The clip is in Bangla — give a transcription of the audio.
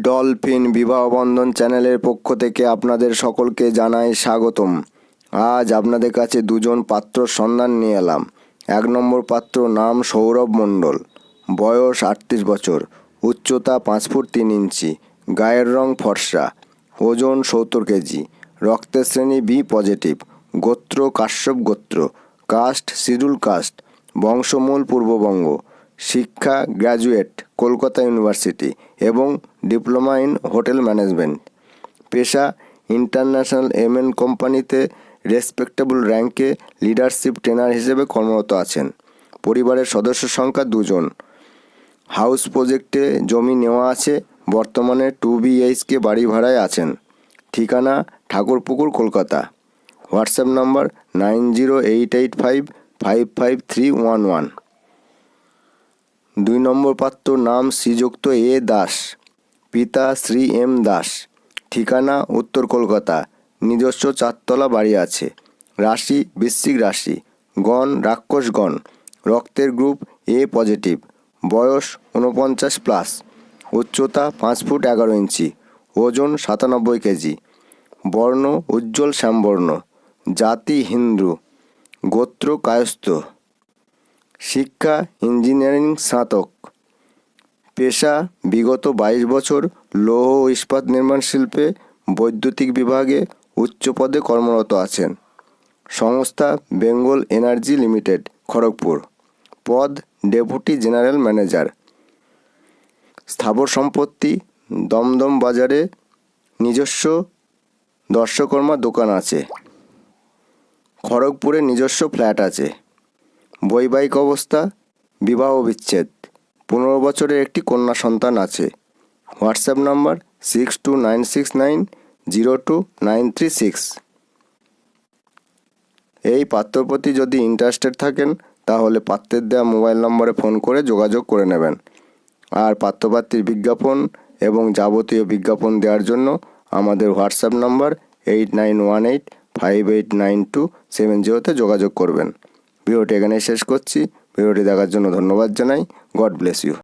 ডলফিন বিবাহ বন্ধন চ্যানেলের পক্ষ থেকে আপনাদের সকলকে জানাই স্বাগতম। আজ আপনাদের কাছে দুজন পাত্র সন্ধান নিয়ে এলাম। এক নম্বর পাত্র নাম সৌরভ মণ্ডল। বয়স আটত্রিশ বছর। উচ্চতা পাঁচ ফুট তিন ইঞ্চি। গায়ের রং ফর্সা। ওজন সত্তর কেজি। রক্তের শ্রেণি বি পজিটিভ। গোত্র কাশ্যপ গোত্র। Caste schedule caste. বংশমূল পূর্ববঙ্গ। শিক্ষা গ্র্যাজুয়েট। কলকাতা ইউনিভার্সিটি এবং ডিপ্লোমা ইন হোটেল ম্যানেজমেন্ট। পেশা, ইন্টারন্যাশনাল এমএন কোম্পানিতে রেসপেক্টেবল র্যাঙ্কে লিডারশিপ ট্রেনার হিসেবে কর্মরত আছেন। পরিবারের সদস্য সংখ্যা দুজন। হাউস প্রজেক্টে জমি নেওয়া আছে, বর্তমানে টু বিএইচকে বাড়ি ভাড়ায় আছেন। ঠিকানা, Thakurpukur, Kolkata. WhatsApp number nine zero eight eight five five five three one one. দুই নম্বর পাত্র নাম শ্রীযুক্ত এ দাস, পিতা শ্রী এম দাস। ঠিকানা উত্তর কলকাতা, নিজস্ব চারতলা বাড়ি আছে। রাশি, বৃশ্চিক রাশি, গণ, রাক্ষসগণ, রক্তের গ্রুপ এ পজিটিভ, বয়স ঊনপঞ্চাশ প্লাস, উচ্চতা পাঁচ ফুট এগারো ইঞ্চি, ওজন সাতানব্বই কেজি, বর্ণ উজ্জ্বল শ্যামবর্ণ, জাতি হিন্দু, গোত্র কায়স্থ। শিক্ষা, ইঞ্জিনিয়ারিং স্নাতক। পেশা, বিগত বাইশ বছর লৌহ ইস্পাত নির্মাণ শিল্পে বৈদ্যুতিক বিভাগে উচ্চ পদে কর্মরত আছেন। সংস্থা বেঙ্গল এনার্জি লিমিটেড, খড়গপুর। পদ ডেপুটি জেনারেল ম্যানেজার। স্থাবর সম্পত্তি দমদম বাজারে নিজস্ব দর্শকর্মা দোকান আছে। খড়গপুরে নিজস্ব ফ্ল্যাট আছে। বৈবাহিক অবস্থা, বিবাহ বিচ্ছেদ। পনেরো বছরের একটি কন্যা সন্তান আছে। WhatsApp number six two nine six nine zero two nine three six এই পাত্রর প্রতি যদি ইন্টারেস্টেড থাকেন, তাহলে পাত্রের দেওয়া মোবাইল নম্বরে ফোন করে যোগাযোগ করে নেবেন। আর পাত্রপাত্রীর বিজ্ঞাপন এবং যাবতীয় বিজ্ঞাপন দেওয়ার জন্য আমাদের WhatsApp number eight nine one eight five eight nine two seven জিরোতে যোগাযোগ করবেন। ভিডিওটি এখানে শেষ করছি। ভিডিওটি দেখার জন্য ধন্যবাদ জানাই। God bless you.